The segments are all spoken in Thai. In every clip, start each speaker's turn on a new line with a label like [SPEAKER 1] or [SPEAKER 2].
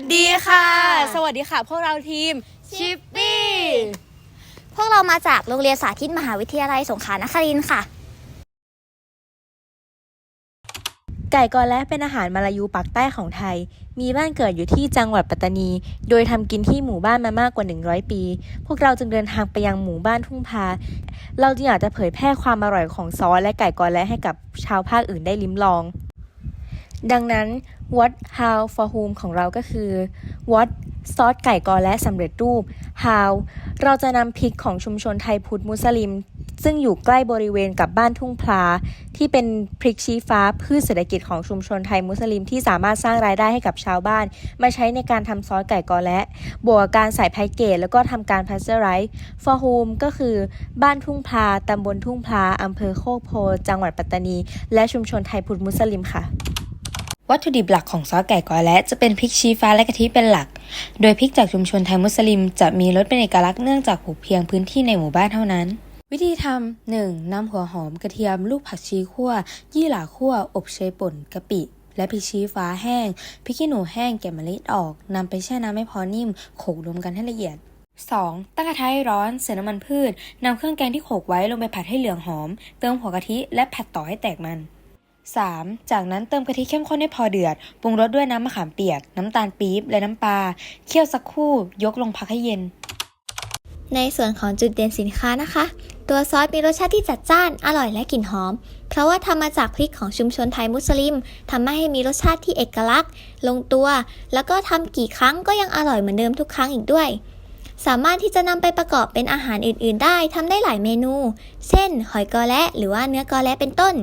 [SPEAKER 1] สดีค่ะ
[SPEAKER 2] สวัสดีค่ะ พวกเราทีม
[SPEAKER 1] ชิปปี้
[SPEAKER 3] พวกเรามาจากโรงเรียนสาธิตมหาวิทยาลัยสงขลานครินทร์ค่ะ
[SPEAKER 2] ไก่กอและเป็นอาหารมาลายูปากใต้ของไทย มีบ้านเกิดอยู่ที่จังหวัดปัตตานี โดยทำกินที่หมู่บ้านมามากกว่า 100 ปี พวกเราจึงเดินทางไปยังหมู่บ้านทุ่งพา เราจึงอยากจะเผยแพร่ความอร่อยของซอสและไก่กอและให้กับชาวภาคอื่นได้ลิ้มลอง ดังนั้น what how for whom ของเราก็คือ what ซอสไก่กอและสำเร็จรูป how เราจะนำพริกของชุมชนไทยพุทธมุสลิม ซึ่งอยู่ใกล้บริเวณกับบ้านทุ่งพลา ที่เป็นพริกชี้ฟ้าพืชเศรษฐกิจของชุมชนไทยมุสลิม ที่สามารถสร้างรายได้ให้กับชาวบ้าน มาใช้ในการทำซอสไก่กอและ บวกการใส่แพ็กเกจแล้วก็ทำการพาสเจอร์ไรส์ for whom ก็คือบ้านทุ่งพลาตำบลทุ่งพลาอำเภอโคกโพ จังหวัดปัตตานี และชุมชนไทยพุทธมุสลิมค่ะ วัตถุดิบหลักของซอสไก่กอและจะเป็นพริกชี้ฟ้าและกะทิเป็นหลัก โดยพริกจากชุมชนไทยมุสลิม จะมีรสเป็นเอกลักษณ์เนื่องจากปลูกเพียงพื้นที่ในหมู่บ้านเท่านั้น วิธีทำ 1. นำหัวหอมกระเทียม ลูกผักชีคั่ว ยี่หร่าคั่ว อบเชยป่นกะปิ และพริกชี้ฟ้าแห้งพริกขี้หนูแห้งแกะเมล็ดออกนำไปแช่น้ำให้พอนิ่มโขลกรวมกันให้ละเอียด 2. ตั้งกระทะให้ร้อนใส่น้ำมันพืชนำเครื่องแกงที่โขลกไว้ลงไปผัดให้เหลืองหอม เติมหัวกะทิและผัดต่อให้แตกมัน 3. จากนั้นเติมกะทิเข้มข้นให้พอเดือด ปรุงรสด้วยน้ำมะขามเปียก น้ำตาลปี๊บ และน้ำปลา เคี่ยวสักครู่ ยกลงพักให้เย็น
[SPEAKER 3] ในส่วนของจุดเด่นสินค้านะคะ ตัวซอสมีรสชาติที่จัดจ้าน อร่อยและกลิ่นหอม เพราะว่าทำมาจากพริกของชุมชนไทยมุสลิมทำให้มีรสชาติที่เอกลักษณ์ ลงตัว แล้วก็ทำกี่ครั้งก็ยังอร่อยเหมือนเดิมทุกครั้งอีกด้วยสามารถที่จะนำไปประกอบเป็นอาหารอื่น ๆ ได้ทำได้หลายเมนู เช่น หอยกอและหรือว่าเนื้อกอและเป็นต้น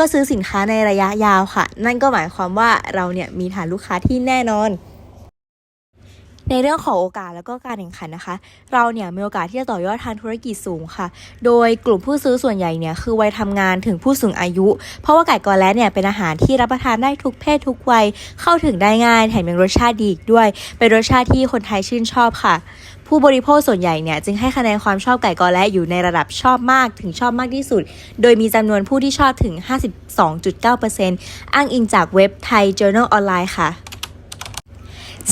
[SPEAKER 2] ก็ซื้อสินค้าในระยะยาวค่ะ นั่นก็หมายความว่าเราเนี่ยมีฐานลูกค้าที่แน่นอน ในเรื่องของโอกาสแล้วก็การแข่งขันนะคะ เราเนี่ยมีโอกาสที่จะต่อยอดทางธุรกิจสูงค่ะ โดยกลุ่มผู้ซื้อส่วนใหญ่เนี่ยคือวัยทำงานถึงผู้สูงอายุ เพราะว่าไก่กอและเนี่ยเป็นอาหารที่รับประทานได้ทุกเพศทุกวัยเข้าถึงได้ง่ายแถมยังรสชาติดีอีกด้วย เป็นรสชาติที่คนไทยชื่นชอบค่ะ ผู้บริโภคส่วนใหญ่เนี่ยจึงให้คะแนนความชอบไก่กอและอยู่ในระดับชอบมากถึงชอบมากที่สุด โดยมีจำนวนผู้ที่ชอบถึง 52.9%อ้างอิงจากเว็บไทย Journal Online ค่ะ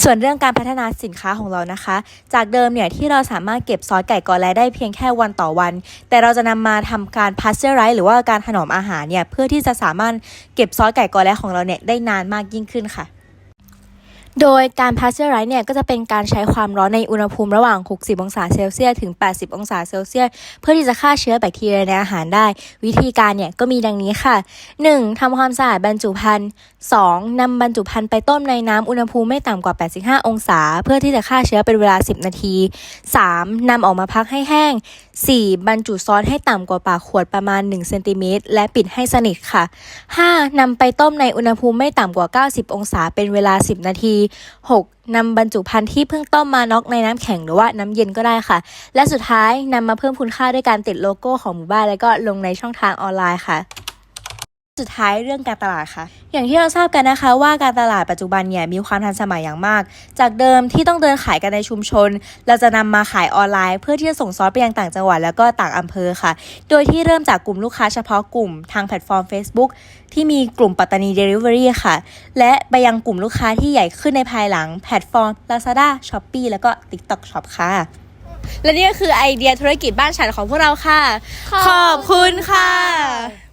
[SPEAKER 2] ส่วนเรื่องการพัฒนาสินค้าของเรานะคะ จากเดิมเนี่ยที่เราสามารถเก็บซอสไก่กอแลได้เพียงแค่วันต่อวัน แต่เราจะนำมาทำการพาสเจอร์ไรส์หรือว่าการถนอมอาหารเนี่ยเพื่อที่จะสามารถเก็บซอสไก่กอแลของเราเนี่ยได้นานมากยิ่งขึ้นค่ะ โดยการพาสเจอร์ไรส์เนี่ยก็จะเป็นการใช้ความร้อนในอุณหภูมิระหว่าง 60 องศาเซลเซียสถึง 80 องศาเซลเซียสเพื่อที่จะฆ่าเชื้อแบคทีเรียในอาหารได้ วิธีการเนี่ยก็มีดังนี้ค่ะ 1. ทำความสะอาดบรรจุภัณฑ์ 2. นำบรรจุภัณฑ์ไปต้มในน้ำอุณหภูมิไม่ต่ำกว่า 85 องศา เพื่อที่จะฆ่าเชื้อเป็นเวลา 10 นาที 3. นำออกมาพักให้แห้ง 4. บรรจุซอสให้ต่ำกว่าปากขวดประมาณ1เซนติเมตรและปิดให้สนิทค่ะ 5. นำไปต้มในอุณหภูมิไม่ต่ำกว่า 90 องศาเป็นเวลา 10 นาที 6. นำบรรจุภัณฑ์ที่เพิ่งต้มมาน็อกในน้ำแข็งหรือว่าน้ำเย็นก็ได้ค่ะ และสุดท้ายนำมาเพิ่มคุณค่าด้วยการติดโลโก้ของหมู่บ้านแล้วก็ลงในช่องทางออนไลน์ค่ะ สุดท้ายเรื่องการตลาดค่ะ อย่างที่เราทราบกันนะคะว่าการตลาดปัจจุบันเนี่ยมีความทันสมัยอย่างมาก จากเดิมที่ต้องเดินขายกันในชุมชน เราจะนำมาขายออนไลน์ เพื่อที่จะส่งซอสไปยังต่างจังหวัดแล้วก็ต่างอำเภอค่ะ โดยที่เริ่มจากกลุ่มลูกค้าเฉพาะกลุ่มทางแพลตฟอร์ม Facebook ที่มีกลุ่มปัตตานี Delivery ค่ะ และไปยังกลุ่มลูกค้าที่ใหญ่ขึ้นในภายหลังแพลตฟอร์ม Lazada Shopee แล้วก็ TikTok Shop ค่ะ และนี่ก็คือไอเดียธุรกิจบ้านฉันของพวกเราค่ะ ขอบคุณค่ะ